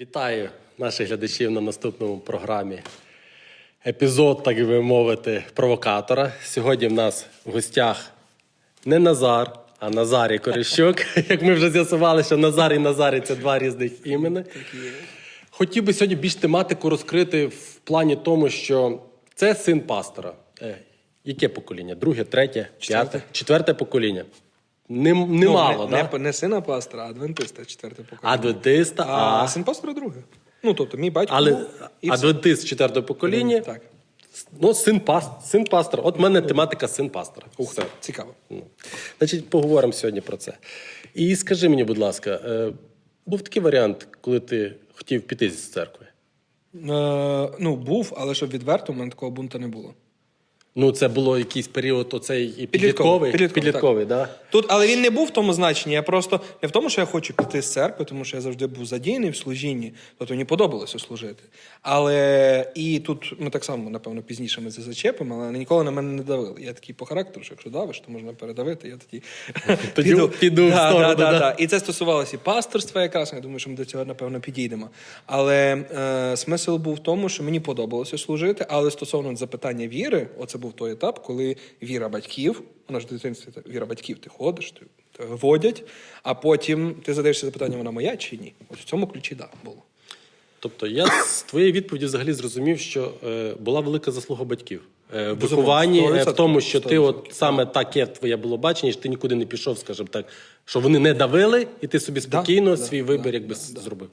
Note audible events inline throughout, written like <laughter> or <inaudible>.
Вітаю наших глядачів на наступному програмі. Епізод, так би мовити, провокатора. Сьогодні в нас в гостях не Назар, а Назарій Корищук. <laughs> Як ми вже з'ясували, що Назар і Назарій це два різних імені. Хотів би сьогодні більш тематику розкрити в плані тому, що це син пастора. Е, Яке покоління? Друге, третє, п'яте, четверте покоління. Нем- Немало, ну, не, да? не, не сина пастора, а адвентиста, четверте покоління. Адвентиста, а, а, син пастора друге. Ну, тобто, мій батько але був, і все. адвентист четвертого покоління. Так, Ну, син, пас, син пастора. От в мене тематика син пастора. Ух ти. цікаво. Ну. Значить, поговоримо сьогодні про це. І скажи мені, будь ласка, е, був такий варіант, коли ти хотів піти з церкви? Е, ну, був, але щоб відверто, у мене такого бунту не було. Ну, це було якийсь період оцей і підлітковий, Підлітковий, підлітковий, підлітковий да? Тут, але він не був в тому значенні. Я просто не в тому, що я хочу піти з церкви, тому що я завжди був задіяний в служінні, тобто мені подобалося служити. Але і тут ми так само, напевно, пізніше ми це зачепимо, але ніколи на мене не давили. Я такий по характеру, що якщо давиш, то можна передавити. Я <laughs> тоді Тоді піду в Да, сторону, да, да, да. да. І це стосувалося і пасторства якраз. Я думаю, що ми до цього напевно підійдемо. Але е, смисл був в тому, що мені подобалося служити. Але стосовно запитання віри, оце був той етап, коли віра батьків, вона ж в дитинстві віра батьків, ти ходиш, ти, водять, а потім ти задаєшся запитання, вона моя чи ні? Ось в цьому ключі да було. Тобто я з твоєї відповіді взагалі зрозумів, що е, була велика заслуга батьків. Е, в вихованні, е, в тому, що ти от саме таке твоє було бачення, що ти нікуди не пішов, скажімо так, що вони не давили, і ти собі спокійно да, свій да, вибір да, якби да, зробив.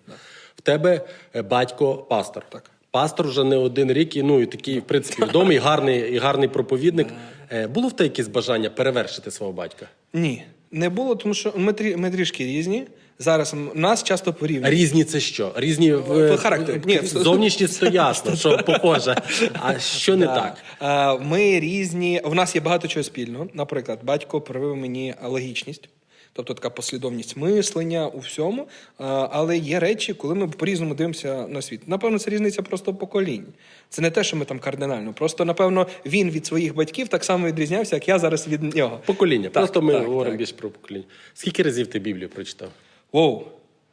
В тебе е, батько пастор. Так. Пастор вже не один рік, і ну і такий, в принципі, відомий, гарний і гарний проповідник. Е, Було в тебе якесь бажання перевершити свого батька? Ні, не було, тому що ми, трі, ми трішки різні. Зараз нас часто порівнюють. Різні це що? Різні в, По характеру. Ні, <laughs> зовнішність то ясно, що <laughs> похоже. А що не так? Е, Ми різні. В нас є багато чого спільного. Наприклад, батько привив мені логічність. Тобто така послідовність мислення у всьому. Але є речі, коли ми по-різному дивимося на світ. Напевно, це різниця просто поколінь. Це не те, що ми там кардинально. Просто, напевно, він від своїх батьків так само відрізнявся, як я зараз від нього. Покоління. Так, Просто ми так, говоримо так. більше про покоління. Скільки разів ти Біблію прочитав? Воу,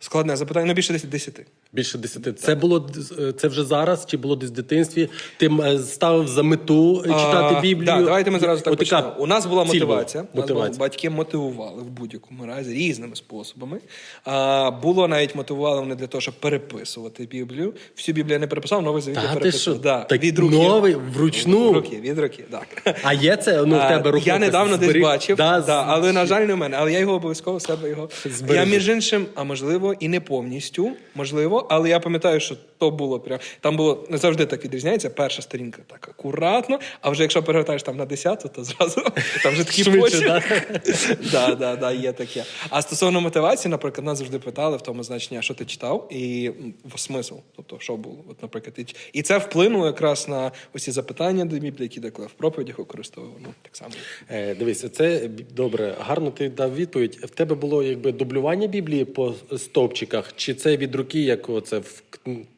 складне запитання. Ну, більше десь десяти. Більше десяти. Це було е, це вже зараз, чи було десь в дитинстві? Ти е, ставив за мету е, читати Біблію? Да, давайте ми зразу так почнемо. У нас була мотивація. Нас Мотивація. батьки мотивували в будь-якому разі різними способами. А, було навіть мотивували вони для того, щоб переписувати Біблію. Всю Біблію я не переписав, новий завіт я що? Да, Так від руки. новий вручну? Від руки, від руки, так. А є це ну, в тебе рухопис? Я недавно десь бачив, Да, да, але, на жаль, не в мене. Але я його обов'язково в себе його. Збережу. Я, між іншим, а можливо, і не повністю, можливо, але я пам'ятаю, що то було прям. Там було не завжди так відрізняється. Перша сторінка так акуратно, а вже якщо перегортаєш там на десяту, то зразу <laughs> там вже такі <laughs> да, да, да, є таке. А стосовно мотивації, наприклад, нас завжди питали в тому значенні, що ти читав, і в смисл, тобто, що було. От, наприклад, і, і це вплинуло якраз на усі запитання до Біблії, які деколи в проповідях використовував. Ну, так само. Е, дивися, це добре, гарно ти дав відповідь. В тебе було якби дублювання Біблії по стовпчиках, чи це від руки, як оце в,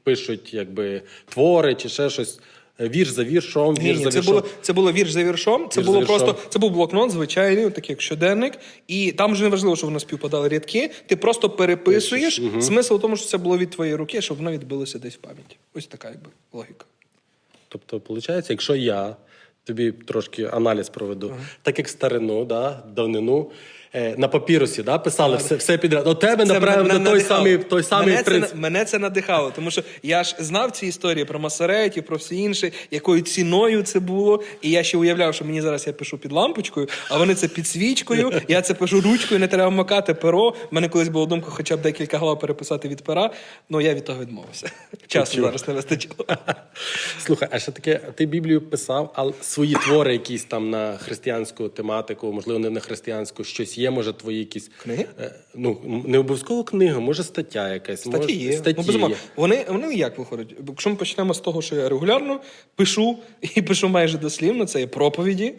пишуть, якби твори, чи ще щось, вірш за віршом, вірш ні, за це віршом. було це було вірш за віршом. Це Вірш було віршом. просто це був блокнот, звичайний, такий як щоденник. І там вже не важливо, що воно співпадали рядки. Ти просто переписуєш. Смисл в тому, що це було від твоєї руки, щоб воно відбилося десь в пам'яті. Ось така якби логіка. Тобто, виходить, якщо я тобі трошки аналіз проведу, так як старину, да, давнину, на папірусі да, писали все, все підряд. У тебе, Це напевно, мене той самий, той самий мене, принцип. це, мене це надихало, тому що я ж знав ці історії про Масаретів, про все інше, якою ціною це було. І я ще уявляв, що мені зараз я пишу під лампочкою, а вони це під свічкою. Я це пишу ручкою, не треба вмикати перо. У мене колись була думка хоча б декілька глав переписати від пера. Ну я від того відмовився. Часу зараз не вистачило. Слухай, а ще таке, ти Біблію писав, а свої твори якісь там на християнську тематику, можливо, не на християнську, щось є, може, твої якісь. Книги? Е, ну, не обов'язково книга, може стаття якась. Статті може, є. Статті ну, безумовно. є. Вони, вони як виходять? Якщо ми почнемо з того, що я регулярно пишу <laughs> і пишу майже дослівно, це є проповіді.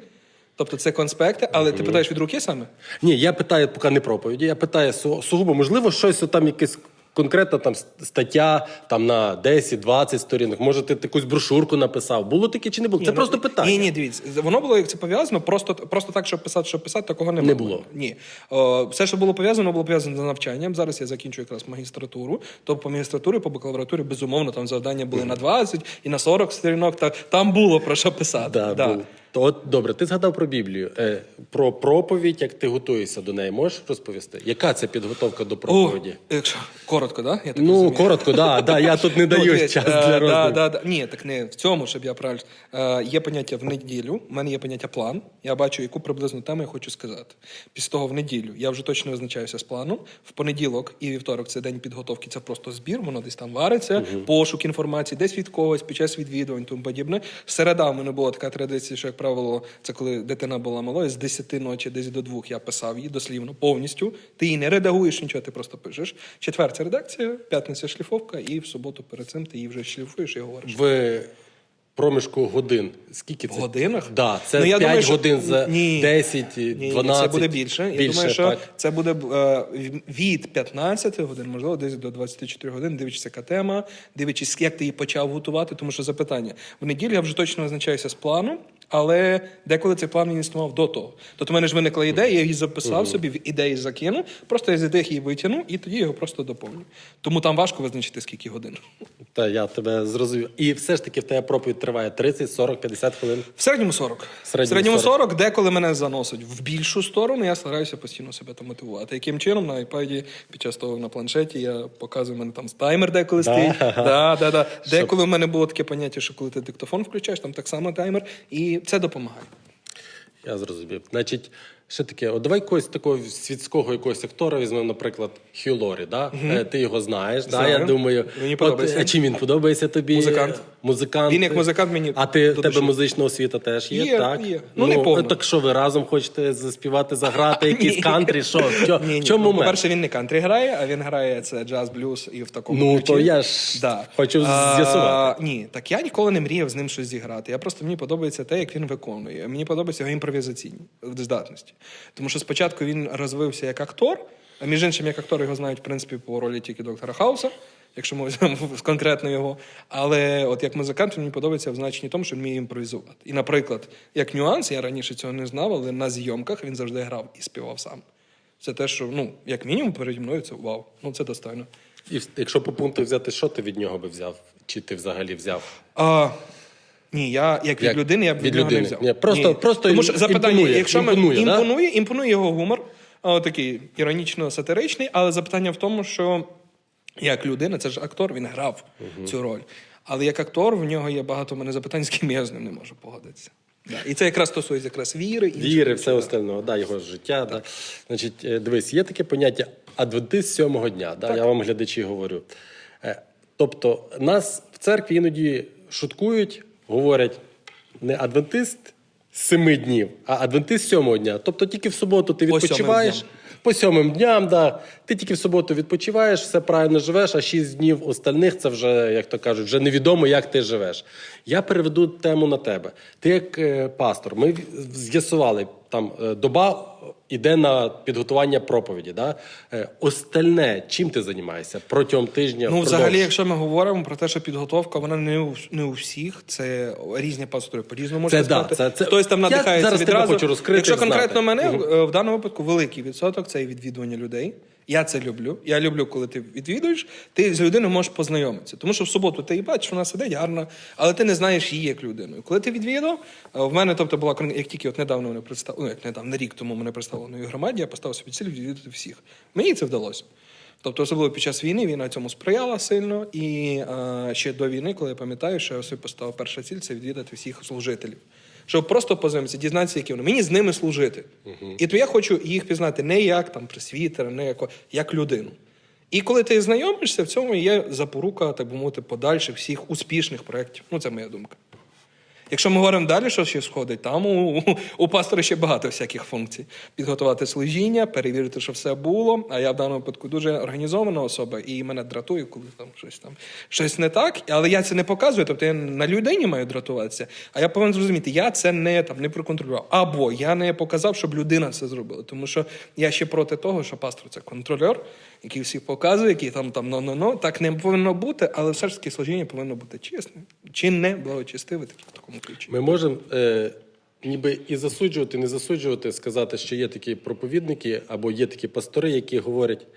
Тобто це конспекти, але ти питаєш від руки саме? Ні, я питаю поки не проповіді, я питаю су- сугубо, можливо, щось там якесь конкретна там стаття там на 10-20 сторінок. Може, ти якусь брошурку написав. Було таке чи не було? Це Ні, просто ну, питання. Ні, ні, дивіться, воно було як це пов'язано, просто, просто так, щоб писати, щоб писати, такого не, Не було. було. Ні. О, все, що було пов'язано, було пов'язано з навчанням. Зараз я закінчую якраз магістратуру. То по магістратурі, по бакалавратурі, безумовно, там завдання були на 20 і на 40 сторінок. Та там було про що писати. Да, Да. був. То от добре, ти згадав про Біблію. Е, про проповідь, як ти готуєшся до неї, можеш розповісти? Яка це підготовка до О, проповіді? якщо коротко, да? Я так ну, розумію. коротко, да, да. Я тут не Ну, даю дивись, час е, для да, да, да. Ні, так не в цьому, щоб я правильно. Е, є поняття в неділю, в мене є поняття план. Я бачу, яку приблизно тему я хочу сказати. Після того в неділю я вже точно визначаюся з планом. В понеділок і вівторок це день підготовки, це просто збір, воно десь там вариться, пошук інформації, десь від когось, під час відвідувань, тому подібне. Середа в мене була така традиція, що, як правило, це коли дитина була малою, з 10 ночі, десь до 2 я писав її дослівно повністю. Ти її не редагуєш, нічого, ти просто пишеш. Четвер це редакція, п'ятниця шліфовка, і в суботу перед цим ти її вже шліфуєш і говориш. В проміжку годин. Скільки це? В годинах? Да, це Ну, я 5 думаю, що- годин за Ні. 10, Ні, ні, 12. це буде більше. Я думаю, що так? це буде е, від 15 годин, можливо, десь до 24 годин, дивлячись, яка тема, дивлячись, як ти її почав готувати, тому що запитання. В неділю я вже точно визначаюся з планом, але деколи цей план він існував до того. Тобто в мене ж виникла ідея, я її записав собі, в ідеї закинув, просто я з ідеї її витягнув і тоді його просто доповню. Тому там важко визначити, скільки годин. Та я тебе зрозумів. І все ж таки в тебе проповідь триває 30, 40, 50 хвилин. В середньому 40. В середньому в середньому 40. 40, деколи мене заносить в більшу сторону, я стараюся постійно себе там мотивувати. Яким чином на iPad під час того на планшеті я показую, в мене там таймер деколи Да? стоїть. <laughs> Да, да, да. Деколи в мене було таке поняття, що коли ти диктофон включаєш, там так само таймер, і це допомагає. Я зрозумів. Значить, ще таке, от давай когось такого світського якогось актора візьмемо, наприклад, Хью Лорі, да? Е, Ти його знаєш, да? Я думаю. Мені От, подобається. а чим він подобається тобі? Музикант. Музикант. Він як музикант мені А ти, до тебе душі. музична освіта теж є, Є, так? є. Ну, не повно. Так що ви разом хочете заспівати, заграти <laughs> якісь кантрі? Що? В, Ні, ні. чому ну, момент? по-перше, він не кантрі грає, а він грає це джаз, блюз і в такому Ну, ключі. то я ж хочу з'ясувати. Ні, так я ніколи не мріяв з ним щось зіграти. Я просто мені подобається те, як він виконує. Мені подобається його імпровізаційні здатності. Тому що спочатку він розвився як актор, а між іншим, як актор його знають, в принципі, по ролі тільки доктора Хауса. Якщо ми візьмемо <laughs> конкретно його. Але от як музикант він мені подобається в значенні тому, що він вміє імпровізувати. І, наприклад, як нюанс, я раніше цього не знав, але на зйомках він завжди грав і співав сам. Це те, що, ну, як мінімум, переді мною це вау. Ну, це достойно. І якщо по пункту взяти, що ти від нього би взяв? Чи ти взагалі взяв? А, ні, я як від Як? людини, я б від, Від нього не людини. взяв. Ні, просто- просто Тому що запитання, імпонує, якщо ми імпонує, да? імпонує, імпонує його гумор, а, такий іронічно-сатиричний, але запитання в тому, що як людина, це ж актор, він грав цю роль. Але як актор, в нього є багато в мене запитань, з ким я з ним не можу погодитися. Да. І це якраз стосується якраз віри. інших Віри, все да. остального, да, його життя. Да. Значить, е, дивись, є таке поняття адвентист сьомого дня. Да, я вам глядачі говорю. Е, Тобто, нас в церкві іноді шуткують, говорять не адвентист семи днів, а адвентист сьомого дня. Тобто тільки в суботу ти відпочиваєш. По сьомим дням, да. Ти тільки в суботу відпочиваєш, все правильно живеш, а шість днів остальних це вже, як то кажуть, вже невідомо, як ти живеш. Я переведу тему на тебе. Ти як е, пастор, ми з'ясували, там е, доба іде на підготування проповіді. Да? Е, остальне, чим ти займаєшся протягом тижня? Ну, впродовж? взагалі, якщо ми говоримо про те, що підготовка, вона не у, не у всіх. Це різні пастори по-різному можуть да, сказати. це- це- Хтось там Я надихається зараз тебе відразу. хочу розкрити, Якщо знати. конкретно мене, е, в даному випадку великий відсоток це відвідування людей. Я це люблю. Я люблю, коли ти відвідуєш, ти з людиною можеш познайомитися. Тому що в суботу ти її бачиш, вона сидить гарна, але ти не знаєш її як людину. Коли ти відвідав, е, в мене тобто була як тільки от недавно мене представили, ну як недавно, рік тому мене представили новій громаді, я поставив собі ціль відвідати всіх. Мені це вдалося. Тобто, особливо під час війни війна цьому сприяла сильно. І е, ще до війни, коли я пам'ятаю, що я собі поставив перша ціль це відвідати всіх служителів. Щоб просто позайматися, дізнатися, які вони. Мені з ними служити. І то я хочу їх пізнати не як там присвітера, не як, як людину. І коли ти знайомишся, в цьому є запорука, так би мовити, подальших всіх успішних проєктів. Ну, це моя думка. Якщо ми говоримо далі, що ще сходить, там у, у пастора ще багато всяких функцій. Підготувати служіння, перевірити, що все було. А я в даному випадку дуже організована особа, і мене дратує, коли там щось там щось не так. Але я це не показую. Тобто я на людині маю дратуватися. А я повинен зрозуміти, я це не там не проконтролював. Або я не показав, щоб людина це зробила. Тому що я ще проти того, що пастор це контролер, який всіх показує, який там там ну ну ну так не повинно бути, але все ж таки служіння повинно бути чесним, чинне, благочестиве, таке в такому ключі. Ми можемо е, ніби і засуджувати, не засуджувати, сказати, що є такі проповідники або є такі пастори, які говорять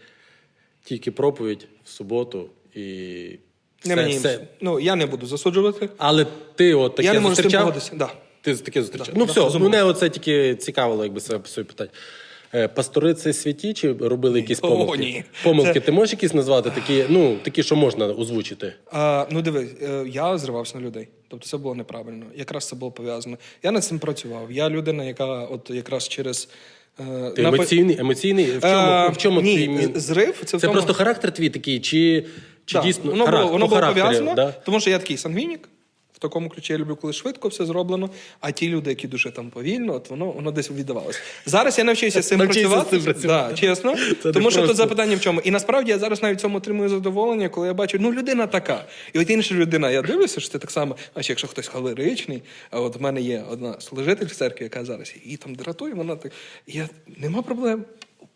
тільки проповідь в суботу і Не все, мені все. ну я не буду засуджувати. Але ти от таке я не можу з зустрічав? Да. Ти таке зустрічав? Да, ну да, все, мене оце тільки цікавило, якби себе по собі питати. Пастори це святі чи робили якісь О, помилки? ні. Помилки Це- ти можеш якісь назвати? Такі, ну, такі, що можна озвучити? А, ну дивись, е, я зривався на людей. Тобто це було неправильно. Якраз це було пов'язано. Я над цим працював. Я людина, яка от якраз через. е, Ти емоційний, емоційний? В чому, Е, в чому ні, твій зрив це, Це тому... просто характер твій такий, чи, чи Да, дійсно воно характер, було, воно було пов'язано, Да? тому що я такий сангвінік. Такому ключі я люблю, коли швидко все зроблено. А ті люди, які дуже там повільно, от воно воно десь віддавалося. Зараз я навчився з цим працювати. Да, чесно. Це тому що тут запитання в чому. І насправді я зараз навіть цьому отримую задоволення, коли я бачу, ну людина така. І от інша людина, я дивлюся, що це так само. А ще якщо хтось холеричний, а от в мене є одна служитель в церкві, яка зараз її там дратує, вона так. Я нема проблем.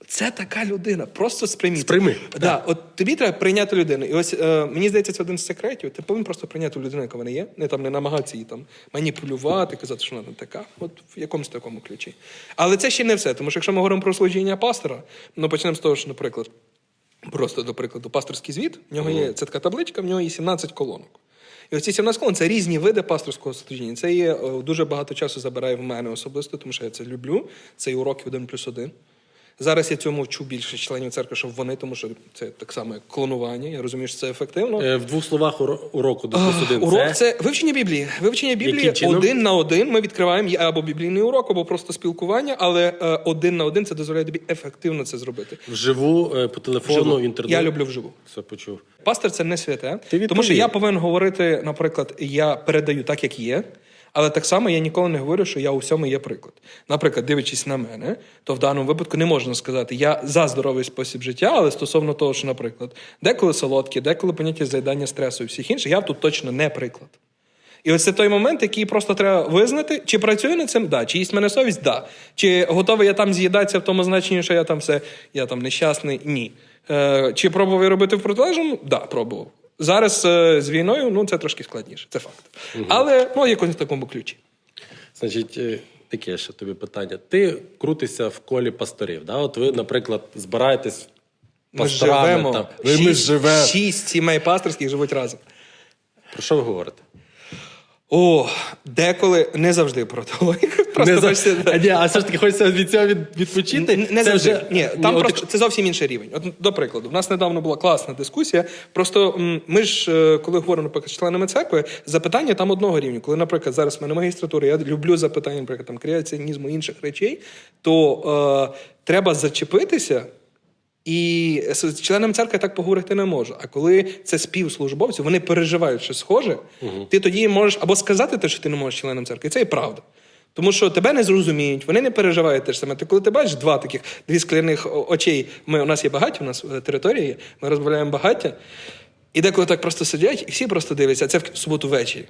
Це така людина, просто сприйміть. Сприйми. Да, от тобі треба прийняти людину. І ось е, мені здається, це один з секретів. Ти повинен просто прийняти людину, яка вона є, не там не намагатися її там маніпулювати, казати, що вона не така. От в якомусь такому ключі. Але це ще не все. Тому що якщо ми говоримо про служіння пастора, ну почнемо з того, що, наприклад, просто до прикладу, пасторський звіт, в нього є це така табличка, в нього є 17 колонок. І оці 17 колон це різні види пасторського служіння. Це є е, дуже багато часу забирає в мене особисто, тому що я це люблю. Це і уроки один плюс один. Зараз я цьому вчу більше членів церкви, щоб вони, тому що це так само як клонування. Я розумію, що це ефективно. Е, В двох словах уро- уроку до один. Урок це... це вивчення Біблії. Вивчення Біблії один на один. Ми відкриваємо або біблійний урок, або просто спілкування, але е, один на один це дозволяє тобі ефективно це зробити. Вживу, е, по телефону, Вживу. інтернет. Я люблю вживу. Все почув. Пастор це не святе, Ти тому що я повинен говорити, наприклад, я передаю так, як є. Але так само я ніколи не говорю, що я у всьому є приклад. Наприклад, дивлячись на мене, то в даному випадку не можна сказати, я за здоровий спосіб життя, але стосовно того, що, наприклад, деколи солодкі, деколи поняття заїдання стресу і всіх інших, я тут точно не приклад. І ось це той момент, який просто треба визнати, чи працюю над цим, да. Чи їсть мене совість, да. Чи готовий я там з'їдатися в тому значенні, що я там все, я там нещасний, ні. Е, чи пробував я робити в протилежному? Да, пробував. Зараз е, з війною ну це трошки складніше, це факт. Але ну якось в такому ключі. Значить, е, таке ще тобі питання. Ти крутишся в колі пасторів. Да? От ви, наприклад, збираєтесь Ми живемо. Там. Ви, ми шість, живемо. шість сімей пасторських живуть разом. Про що ви говорите? О, деколи не завжди про теологію. <laughs> Просто Не хочеться- А, ні, а все ж таки хочеться від цього від, відпочити. Н- Не Це завжди. вже- Ні, там от просто це зовсім інший рівень. От до прикладу, в нас недавно була класна дискусія. Просто ми ж, е, коли говоримо наприклад, з членами церкви, запитання там одного рівня. Коли, наприклад, зараз в мене магістратура, я люблю запитання, наприклад, там креаціонізму інших речей, то е, треба зачепитися. І з членом церкви так поговорити не можу. А коли це співслужбовці, вони переживають щось схоже, ти тоді можеш або сказати те, що ти не можеш членом церкви, і це і правда. Тому що тебе не зрозуміють, вони не переживають те ж саме. Ти коли ти бачиш два таких дві скляних очей, ми у нас є багаття, у нас е, територія є, ми розбавляємо багаття. І деколи так просто сидять, і всі просто дивляться, а це в суботу ввечері.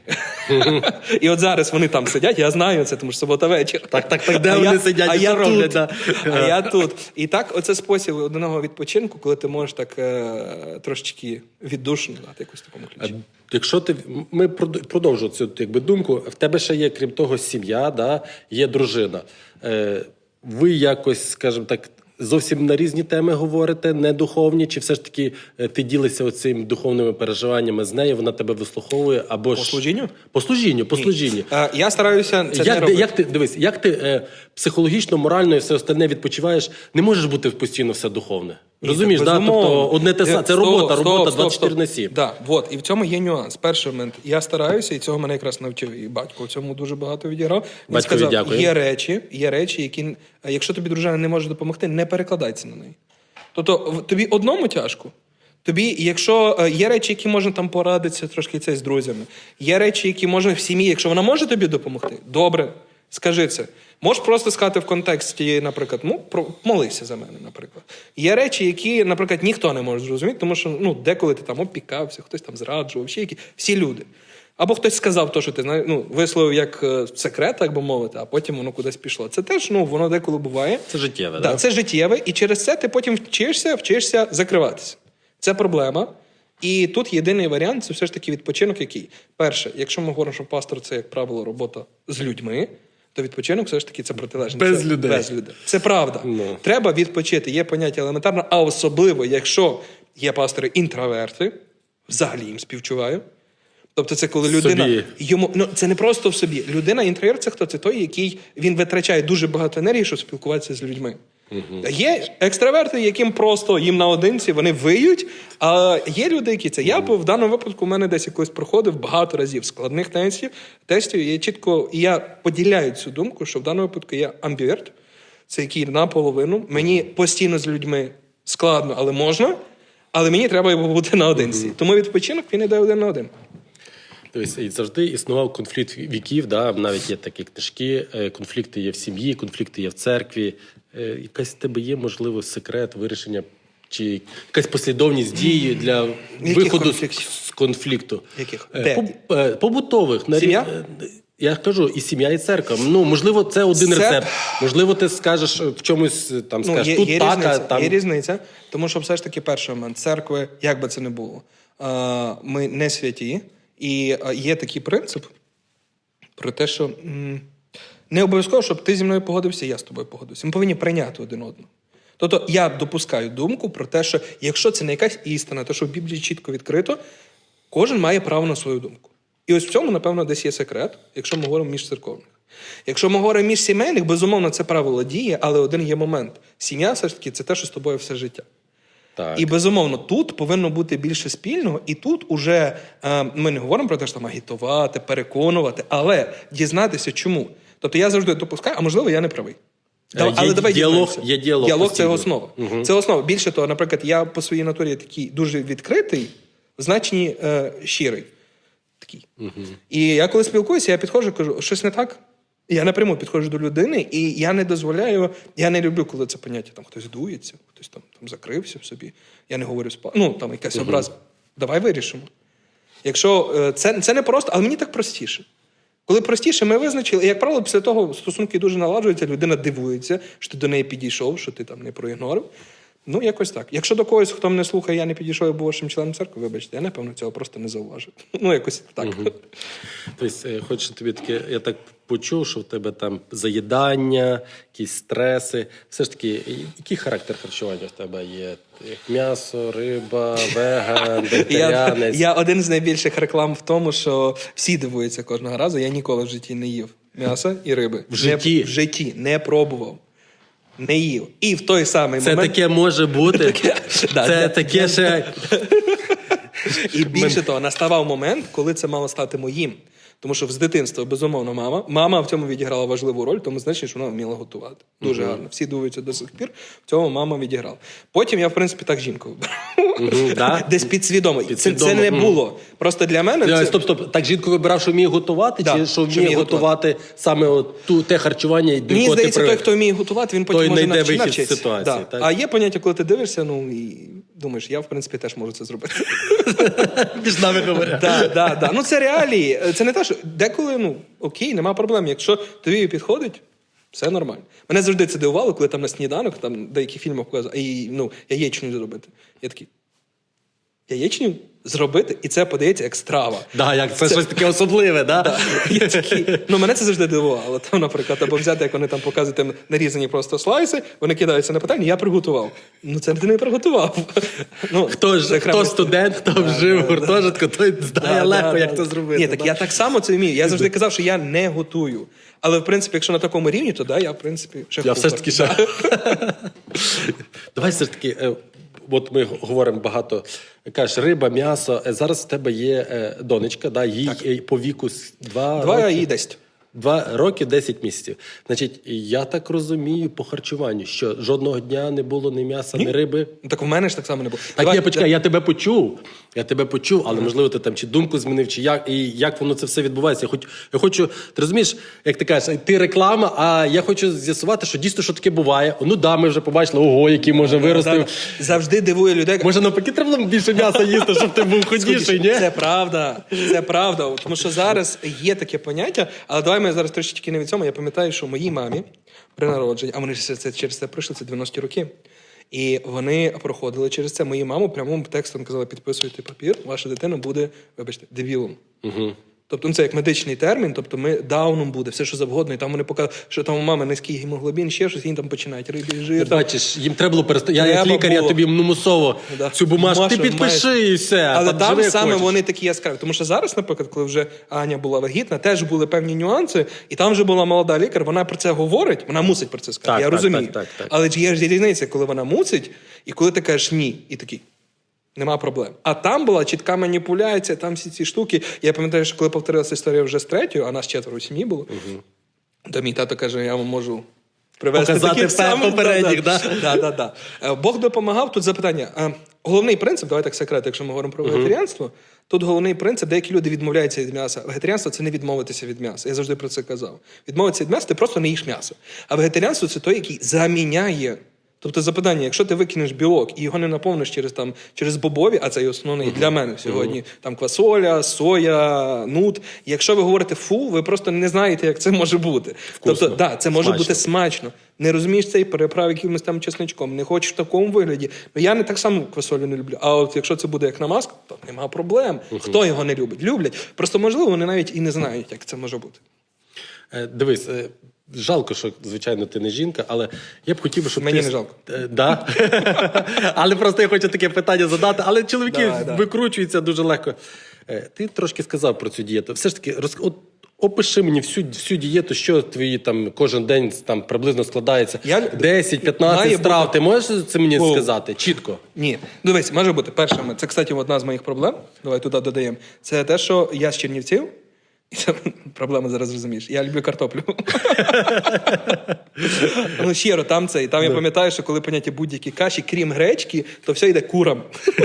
І от зараз вони там сидять, я знаю це, тому що субота вечір. Так, так, так, де вони сидять а я роблять, тут. А я тут. І так, оце спосіб одного відпочинку, коли ти можеш так е, трошечки віддушно дати якусь такому ключі. Якщо ти ми прод- продовжуємо цю якби думку, в тебе ще є, крім того, сім'я, да, є дружина. Е, ви якось, скажімо так, зовсім на різні теми говорите, не духовні, чи все ж таки е, ти ділишся оцими духовними переживаннями з нею, вона тебе вислуховує або По ж служінню? По служінню, по служінню. Я стараюся це не Як, ти, робити. як ти дивись, як ти е, психологічно, морально і все остальне відпочиваєш, не можеш бути постійно все духовне. Розумієш, так, да? тобто одне те саме. Це робота, стоп, робота стоп, 24 стоп. на 7. Да, вот. І в цьому є нюанс. Перший момент. Я стараюся, і цього мене якраз навчив і батько. В цьому дуже багато відіграв. Він Батькові сказав, дякую. є речі, є речі, які, е, якщо тобі дружина не може допомогти, не перекладайся на неї. Тобто в- тобі одному тяжко. Тобі, якщо е, є речі, які можна там порадитися трошки це з друзями, є речі, які можна в сім'ї, якщо вона може тобі допомогти, добре, скажи це. Можеш просто сказати в контексті, наприклад, ну, про, молися за мене, наприклад. Є речі, які, наприклад, ніхто не може зрозуміти, тому що ну, деколи ти там опікався, хтось там зраджував, ще які, всі люди. Або хтось сказав те, що ти знаєш, ну, висловив як е, секрет, так би мовити, а потім воно кудись пішло. Це теж ну, воно деколи буває. Це життєве, Да, да? це життєве, і через це ти потім вчишся, вчишся закриватися. Це проблема. І тут єдиний варіант це все ж таки відпочинок, який. Перше, якщо ми говоримо, що пастор це, як правило, робота з людьми, то відпочинок все ж таки це протилежне. Без Це людей. Без людей. Це правда. No. Треба відпочити. Є поняття елементарно, а особливо, якщо є пастори інтроверти, взагалі їм співчуваю. Тобто, це коли людина Собі. йому ну це не просто в собі. Людина інтроверт це хто? Це той, який він витрачає дуже багато енергії, щоб спілкуватися з людьми. Є екстраверти, яким просто їм наодинці, вони виють. А є люди, які це. Я в даному випадку у мене десь якось проходив багато разів складних тестів. Тестів я чітко і я поділяю цю думку, що в даному випадку я амбіверт, це який наполовину. Мені постійно з людьми складно, але можна. Але мені треба бути наодинці. Тому відпочинок він іде один на один. Тобто і завжди існував конфлікт віків, да? навіть є такі книжки, е, конфлікти є в сім'ї, конфлікти є в церкві. Е, Якась в тебе є, можливо, секрет вирішення чи якась послідовність дії для Яких виходу конфліктів? з конфлікту. Яких? Де? е, побутових. на Сім'я? е, Я кажу, і сім'я, і церква. Ну, можливо, це один Це- рецепт. Можливо, ти скажеш в чомусь там скажеш, Ну, є, тут є, так, різниця, а там є різниця, тому що все ж таки перший момент церкви, як би це не було, е, ми не святі, і е, є такий принцип про те, що м, не обов'язково, щоб ти зі мною погодився, я з тобою погодився. Ми повинні прийняти один одного. Тобто я допускаю думку про те, що якщо це не якась істина, то що в Біблії чітко відкрито, кожен має право на свою думку. І ось в цьому, напевно, десь є секрет, якщо ми говоримо між церковних. Якщо ми говоримо між сімейних, безумовно, це правило діє, але один є момент. Сім'я все ж таки це те, що з тобою все життя. так. І безумовно, тут повинно бути більше спільного, і тут уже е, ми не говоримо про те, що там агітувати, переконувати, але дізнатися, чому. Тобто я завжди допускаю, а можливо, я не правий. Е, є але давай діалог- є діалог Діалог це основа. Це основа. Більше того, наприклад, я по своїй натурі такий дуже відкритий, в значенні е, щирий. Такий. І я коли спілкуюся, я підходжу кажу, щось не так. Я напряму підходжу до людини, і я не дозволяю, я не люблю, коли це поняття там хтось дується, хтось там, там закрився в собі. Я не говорю спа. Ну, там якась образа. Давай вирішимо. Якщо е, це, це не просто, але мені так простіше. Коли простіше, ми визначили, і, як правило, після того стосунки дуже наладжуються, людина дивується, що ти до неї підійшов, що ти там не проігнорив. Ну, якось так. Якщо до когось, хто мене слухає, я не підійшов і був вашим членом церкви, вибачте, я напевно цього просто не зауважив. <laughs> Ну, якось так. Тобто, е, хочу тобі таке, я так почув, що в тебе там заїдання, якісь стреси. Все ж таки, який характер харчування в тебе є? М'ясо, риба, веган, <laughs> Я, вегетаріанець? я один з найбільших реклам в тому, що всі дивуються кожного разу. Я ніколи в житті не їв м'яса і риби. В житті? Не, в житті не пробував. Не їв. І в той самий Це момент. таке може бути. <laughs> Да, Це для- таке ще. І більше того, наставав момент, коли це мало стати моїм. Тому що з дитинства, безумовно, мама. Мама в цьому відіграла важливу роль, тому значить, що вона вміла готувати. Дуже гарно. Всі дивуються до сих пір. В цьому мама відіграла. Потім я, в принципі, так жінку вибрав. <laughs> Да? Десь підсвідомо. Це, Підсвідомо, це не було. Просто для мене це. Стоп, стоп. Так жінку вибирав, що вміє готувати, Да, чи що вміє вміє готувати саме от ту, те харчування, до Мені здається, той, хто вміє готувати, він потім Той може навчитися. Да. А є поняття, коли ти дивишся, ну і думаєш, я в принципі теж можу це зробити. <laughs> Між нами говорять. да, да, да. Ну це реалії. Це не те, що деколи, ну окей, нема проблем. Якщо тобі підходить, все нормально. Мене завжди це дивувало, коли там на сніданок, там деякі фільми показують, і, ну, яєчню зробити. Я такий. Яєчню зробити, і це подається як страва. Да, як це, щось таке особливе, <laughs> да? Я такий, ну мене це завжди дивувало. Там, наприклад, або взяти, як вони там показують там нарізані просто слайси, вони кидаються на питання, я приготував. Ну це ти не приготував. <laughs> Ну, Хто ж хто студент, хто вжив в гуртожитку, той знає Да, легко, да, як да. це зробити. Ні, так да? я так само це вмію. Я завжди казав, що я не готую. Але в принципі, якщо на такому рівні, то да, я в принципі шеф Я все ж таки ще. Давай все ж таки, е, от ми говоримо багато. Кажеш, риба, м'ясо. Е, Зараз в тебе є е, донечка, да, їй так. по віку два, Два роки. і десять. Два роки 10 місяців. Значить, я так розумію по харчуванню, що жодного дня не було ні м'яса, ні риби. Ну, Так в мене ж так само не було. Так, Давай- ні, почекай, я тебе почув. Я тебе почув, але можливо ти там чи думку змінив, чи як і як воно це все відбувається. Я хочу, я хочу, ти розумієш, як ти кажеш, ти реклама, а я хочу з'ясувати, що дійсно що таке буває. Ну да, ми вже побачили, ого, який може виростив. Да-да. Завжди дивує людей. Може навпаки, треба більше м'яса їсти, щоб ти був худіший, ні? Це правда, це правда. Тому що зараз є таке поняття, але давай ми зараз трішечки не від цьому. Я пам'ятаю, що моїй мамі при народженні, а вони ж це через це пройшли, це 90-ті роки. І вони проходили через це. Мою маму прямим текстом казали: підписуйте папір, ваша дитина буде, вибачте, дебілом. Угу. Тобто ну, це як медичний термін, тобто ми дауном буде, все що завгодно. І там вони показують, що там у мами низький гемоглобін, ще щось, і їм там починають рибі, жир. Бачиш, їм треба було перестати. Я як лікар, я тобі мусово Да. цю бумажку. Ти підпиши маєш. і все. Але там там саме хочеш. вони такі яскраві. Тому що зараз, наприклад, коли вже Аня була вагітна, теж були певні нюанси, і там вже була молода лікар, вона про це говорить, вона мусить про це сказати. Так, я так, розумію. так, так, так. Але ж є ж різниця, коли вона мусить, і коли ти кажеш ні, і такий. Нема проблем. А там була чітка маніпуляція, там всі ці штуки. Я пам'ятаю, що коли повторилася історія вже з третьою, а нас четверо у сім'ї було, то мій тато каже: я вам можу привезти Показати таких самих попередніх, да? да? Да, да, да. Е, Бог допомагав. Тут запитання. Головний принцип, давай так секрет, якщо ми говоримо про вегетаріанство. Тут головний принцип, деякі люди відмовляються від м'яса. Вегетаріанство це не відмовитися від м'яса. Я завжди про це казав. Відмовитися від м'яса, ти просто не їш м'ясо. А вегетаріанство це той, який заміняє. Тобто запитання, якщо ти викинеш білок і його не наповниш через там через бобові, а це і основний для мене сьогодні. Там квасоля, соя, нут. Якщо ви говорите фу, ви просто не знаєте, як це може бути. Тобто, да, це може Смачно. бути смачно. Не розумієш цей переправ якимось там чесничком, не хочеш в такому вигляді. Ну я не так само квасолю не люблю. А от якщо це буде як намазка, то нема проблем. Хто його не любить? Люблять. Просто можливо, вони навіть і не знають, як це може бути. Е, Дивись, е, жалко, що звичайно ти не жінка, але я б хотів, щоб Мені ти... не жалко. Е, Да? <laughs> але просто я хочу таке питання задати. Але чоловіки давай. викручуються дуже легко. Е, Ти трошки сказав про цю дієту. Все ж таки, роз... от, опиши мені всю, всю дієту, що твої там кожен день там приблизно складається. Я- 10-15 страв. бути- Ти можеш це мені О. сказати? Чітко. Ні, дивись, може бути першими. Це, кстати, одна з моїх проблем. Давай туди додаємо. Це те, що я з Чернівців. <laughs> Проблема зараз розумієш. Я люблю картоплю. <laughs> ну, щиро, там це. І там я пам'ятаю, що коли поняття будь-які каші, крім гречки, то все йде курам. <laughs>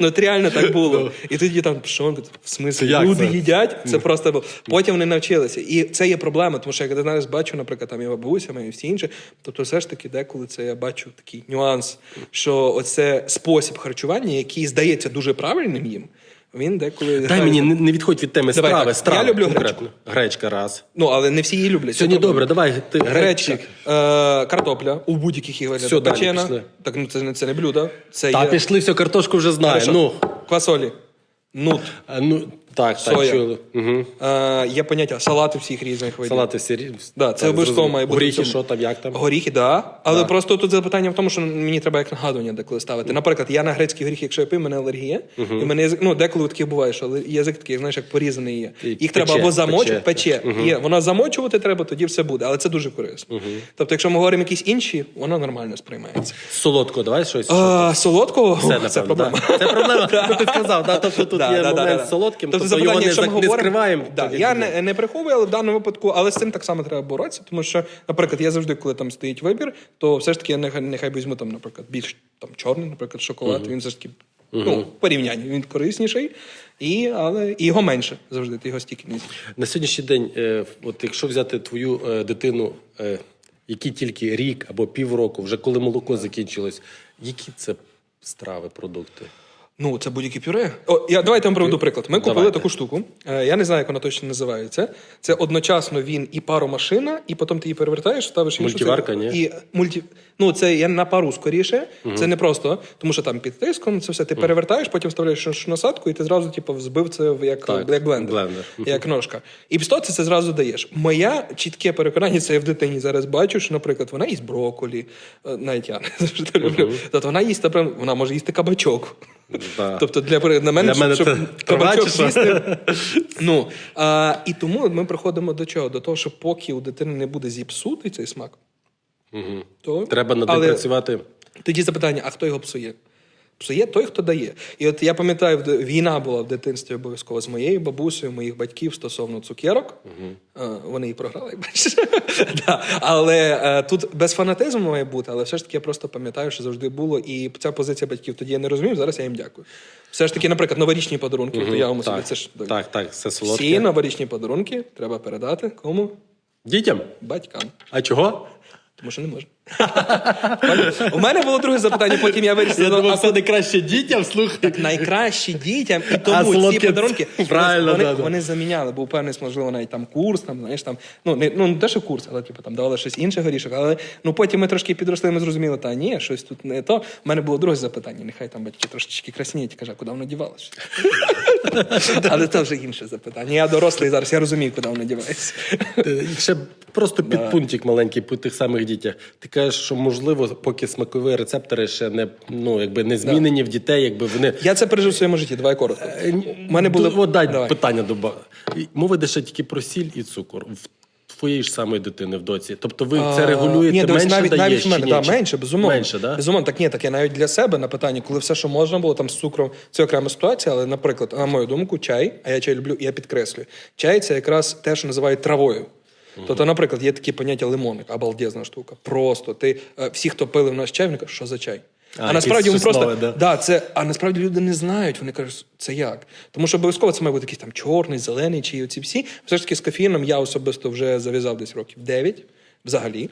ну, от реально так було. І тоді там, що в смислі, Це люди це? їдять, це просто було. Потім вони навчилися. І це є проблема, тому що я зараз бачу, наприклад, там і бабуся і всі інші, тобто все ж таки деколи це я бачу такий нюанс, що оце спосіб харчування, який здається дуже правильним їм, він деколи. Дай мені не, не відходь від теми Давай страви. так. страви Я люблю конкретно. Гречка раз. Ну, але не всі її люблять. Сьогодні Це добре, давай ти Гречка, гречка. е, картопля у будь-яких іграх. Все, виглядах. далі Печена. пішли. Так ну це не це не блюдо. Це Та є пішли, все, картошку вже знаю. Хорошо. Ну, квасолі. Нут. а, ну так, так, Соя. чули. Угу. Е, є поняття салати всіх різних видів. Салати всі рі- Да, це так, обов'язково зрозумів. має бути. Горіхи, що там, як там? Горіхи, да. Але просто тут запитання в тому, що мені треба як нагадування деколи ставити. Наприклад, я на грецькі горіхи, якщо я пив, мене алергія, і мене язик, ну деколи таке буває, що але язик такий, знаєш, як порізаний є. І Їх треба пече, або замочити, пече. пече. Є. Вона замочувати треба, тоді все буде. Але це дуже корисно. Тобто, якщо ми говоримо якісь інші, воно нормально сприймається. Солодко, давай щось. А, солодкого Все, це проблема. да. Це проблема. Ну, <laughs> ти сказав, да? тобто тут Да, є да, да, момент да. з солодким, Тобто, тобто, запитання, якщо ми не говоримо- скриваємо. Да, тоді я не, не приховую, але в даному випадку, але з цим так само треба боротися, тому що, наприклад, я завжди, коли там стоїть вибір, то все ж таки я нехай, нехай візьму там, наприклад, більш там чорний, наприклад, шоколад. Він все ж таки ну, в порівнянні він корисніший, і, але і його менше завжди. Ти його стільки не. На сьогоднішній день, е, от якщо взяти твою е, дитину, е, який тільки рік або півроку, вже коли молоко закінчилось, які це страви, продукти? Ну, це будь-які пюре. О, я, давайте я вам приведу приклад. Ми купили Давайте. таку штуку. Е, я не знаю, як вона точно називається. Це одночасно він і паромашина, і потім ти її перевертаєш, ставиш іншу. Мультиварка, ні? І мульті... Ну, це я на пару скоріше. Це не просто, тому що там під тиском це все ти перевертаєш, потім вставляєш насадку, і ти зразу, типу, взбив це як, Так, як блендер. блендер. <laughs> Як ножка. І після ти це зразу даєш. Моя чітке переконання, це я в дитині зараз бачу, що, наприклад, вона їсть броколі, е, навіть я <laughs> не завжди люблю. Тобто вона їсть, наприклад, вона може їсти кабачок. Да. <laughs> Тобто для на мене, Для мене щоб, це щоб кабачок їсти. Ну, а, і тому ми приходимо до чого? До того, що поки у дитини не буде зіпсутий цей смак, то Треба над ним працювати. тоді запитання: а хто його псує? Псує той, хто дає. І от я пам'ятаю, війна була в дитинстві обов'язково з моєю бабусею, моїх батьків стосовно цукерок. Е, Вони і програли, бачиш. <laughs> Да. Але е, тут без фанатизму має бути, але все ж таки я просто пам'ятаю, що завжди було. І ця позиція батьків тоді я не розумів, зараз я їм дякую. Все ж таки, наприклад, новорічні подарунки, то я вам собі це ж так, так, все всі новорічні подарунки треба передати кому? Дітям? Батькам. А чого? Тому що не можна. У мене було друге запитання, потім я вирішив. Я думав, а все не краще дітям, слухай. найкраще дітям, і А, тому ці солодке- подарунки Правильно, вони, да, да. вони заміняли. Був певний, можливо, навіть там курс, там, знаєш, там, ну, не, ну, не те, що курс, але типу, там давали щось інше горішок. Але ну, потім ми трошки підросли, ми зрозуміли, та ні, щось тут не то. У мене було друге запитання. Нехай там батьки трошечки красніють, каже, а куди воно дівалося? <laughs> Але це вже інше запитання. Я дорослий зараз, я розумію, куди воно дівається. Е, Ще просто підпунктик маленький по тих самих дітях. Ти кажеш, що можливо, поки смакові рецептори ще не ну якби не змінені в дітей, якби вони. Я це пережив в своєму житті, давай коротко. У мене були... От дай Давай. питання до Мова йде ще тільки про сіль і цукор в твоєї ж самої дитини в доці. Тобто ви це регулюєте, ні, менше навіть, даєш навіть в мене, да, менше, безумовно. Менше, да? Безумовно, так ні, так я навіть для себе на питанні, коли все, що можна було там з цукром, це окрема ситуація, але, наприклад, на мою думку, чай, а я чай люблю, я підкреслюю. Чай це якраз те, що називають травою. Тобто, наприклад, є такі поняття лимоник, обалдезна штука. Просто ти е, всі, хто пили в нас чай, вони кажуть, що за чай? А, А, насправді вони просто да. да, це, а насправді люди не знають. Вони кажуть, це як? Тому що обов'язково це має бути якийсь там чорний, зелений чи оці всі. Все ж таки з кофеїном я особисто вже зав'язав десь років 9 взагалі.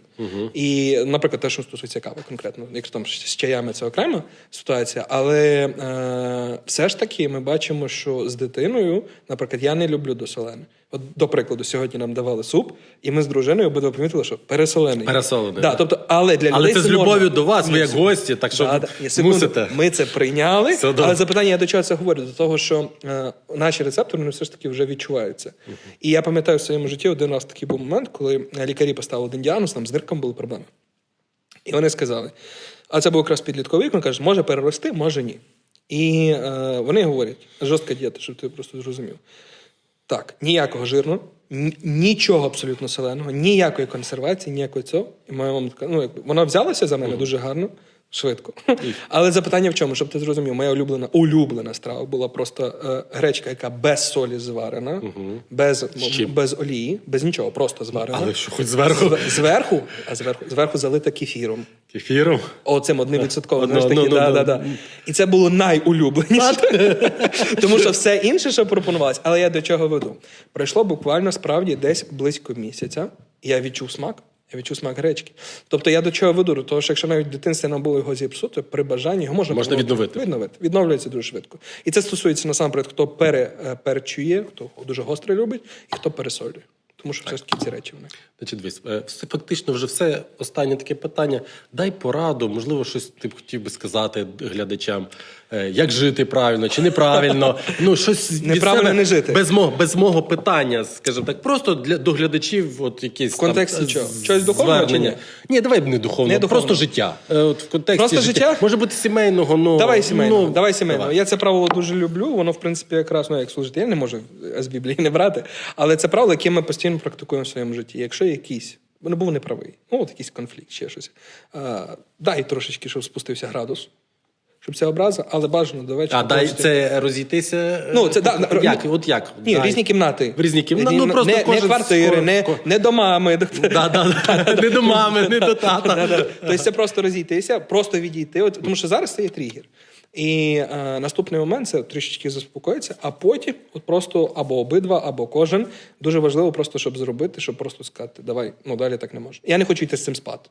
І, наприклад, те, що стосується кави конкретно, якщо там з чаями це окрема ситуація. Але е, все ж таки ми бачимо, що з дитиною, наприклад, я не люблю досолене. От, до прикладу, сьогодні нам давали суп, і ми з дружиною обидва помітили, що пересолений. Пересолений, Да, тобто, але для Але людей це з норма. любов'ю до вас, ви як гості, так що Да, да. Секунду. мусите. Ми це прийняли, Все добре. але запитання, я до чого це говорю? До того, що е, наші рецептори вони все ж таки вже відчуваються. І я пам'ятаю в своєму житті один раз такий був момент, коли лікарі поставили один діагноз, там з нирком були проблеми. І вони сказали: а це був якраз підлітковий вони кажуть, може перерости, може ні. І е, вони говорять, жорстка дієта, щоб ти просто зрозумів. Так, ніякого жирного, нічого абсолютно соленого, ніякої консервації, ніякої цього. І моя мама така, ну, якби, вона взялася за мене дуже гарно, швидко. Але запитання в чому, щоб ти зрозумів, моя улюблена, улюблена страва була просто е, гречка, яка без солі зварена, без, чим? без олії, без нічого, просто зварена. Але що хоч зверху Зве- Зверху, а зверху, зверху залита кефіром. кефіром. Оцим одним відсотковим. Одно, Знаєш, такі, ну, ну, да, ну. да, да. І це було найулюбленіше. <laughs> Тому що все інше, що пропонувалось. Але я до чого веду? Пройшло буквально справді десь близько місяця, я відчув смак. Я відчув смак гречки. Тобто я до чого веду? До того, що якщо навіть в дитинстві нам було його зіпсути, при бажанні його можна, Можна відновити. Відновити. Відновлюється дуже швидко. І це стосується насамперед, хто пере, е, хто дуже гостро любить, і хто пересолює. Тому що все ж таки ці речі вони. Значить, дивись, е, все фактично вже все останнє таке питання. Дай пораду, можливо, щось ти б хотів би сказати глядачам, як жити правильно чи неправильно. <laughs> Ну щось Неправильно себе не жити. без мого без мого питання, скажімо так. Просто для до глядачів, от якісь В контексті там, чого? Чогось духовного чи ні? Ні, давай не духовно, Не духовного. просто життя. Е, От в контексті Просто життя? може бути сімейного. Ну Давай сімейного. ну, давай сімейного. давай. Я це правило дуже люблю. Воно, в принципі, якраз ну, як служити. Я не можу з Біблії не брати. Але це правило, яке ми постійно практикуємо в своєму житті. Якщо якийсь, бо не був неправий, ну от якийсь конфлікт, ще щось. А, дай трошечки, щоб спустився градус, щоб ця образа, але бажано до вечора. А дай просто- це розійтися. е, Ну, це да, на- як? ну, От як? Ні, Дай. різні кімнати. В різні кімнати. Ну, Різні- просто не, не кожен квартири, скоро- не, ко- не до мами. Да, да, да. <laughs> Не до мами, не до тата. Да-да. Тобто це просто розійтися, просто відійти. От, тому що зараз це є тригер. І е, наступний момент це трішечки заспокоїться, а потім от просто або обидва, або кожен. Дуже важливо просто, щоб зробити, щоб просто сказати, давай, ну далі так не можна. Я не хочу йти з цим спати.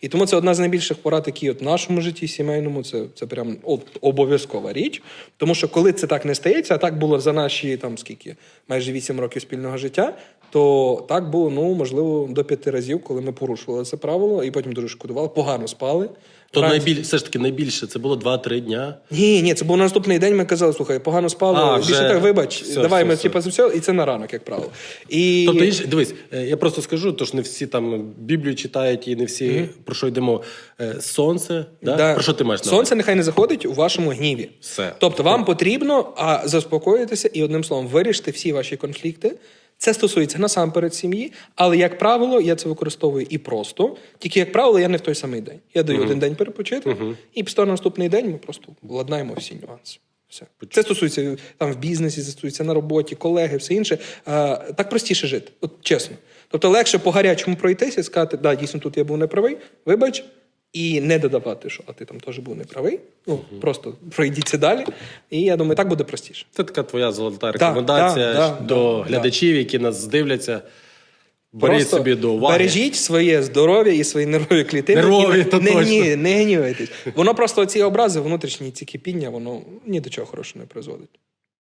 І тому це одна з найбільших порад, які от в нашому житті сімейному, це, це прям обов'язкова річ. Тому що коли це так не стається, а так було за наші там скільки, майже 8 років спільного життя, то так було, ну можливо, до п'яти разів, коли ми порушували це правило, і потім дуже шкодували, погано спали. То найбіль, все ж таки найбільше це було 2-3 дня. ні, ні, це був наступний день. Ми казали, слухай, погано спали. А, більше вже так, вибач, все, давай все, ми все. типу, все, і це на ранок, як правило. І Тобто, інш- дивись, е, я просто скажу, то ж не всі там Біблію читають і не всі про що йдемо. Е, Сонце, да? Да. про що ти маєш на сонце нехай не заходить у вашому гніві. Все. Тобто, вам потрібно а, заспокоїтися і одним словом вирішити всі ваші конфлікти. Це стосується насамперед сім'ї, але як правило, я це використовую і просто. Тільки як правило, я не в той самий день. Я даю один день перепочити, і після наступний день ми просто ладнаємо всі нюанси. Все. Це стосується там в бізнесі, це стосується на роботі, колеги, все інше. А, так простіше жити, от чесно. Тобто легше по гарячому пройтися і сказати, да, дійсно тут я був неправий, вибач, і не додавати, що а ти там теж був неправий. Ну просто пройдіться далі. І я думаю, так буде простіше. Це така твоя золота рекомендація да, да, до да, глядачів, які нас дивляться. Беріть Просто собі до уваги. Бережіть своє здоров'я і свої нервові клітини. Нервові, і то не, точно. Ні, не гнівайтесь. Воно просто ці образи, внутрішні ці кипіння, воно ні до чого хорошого не призводить.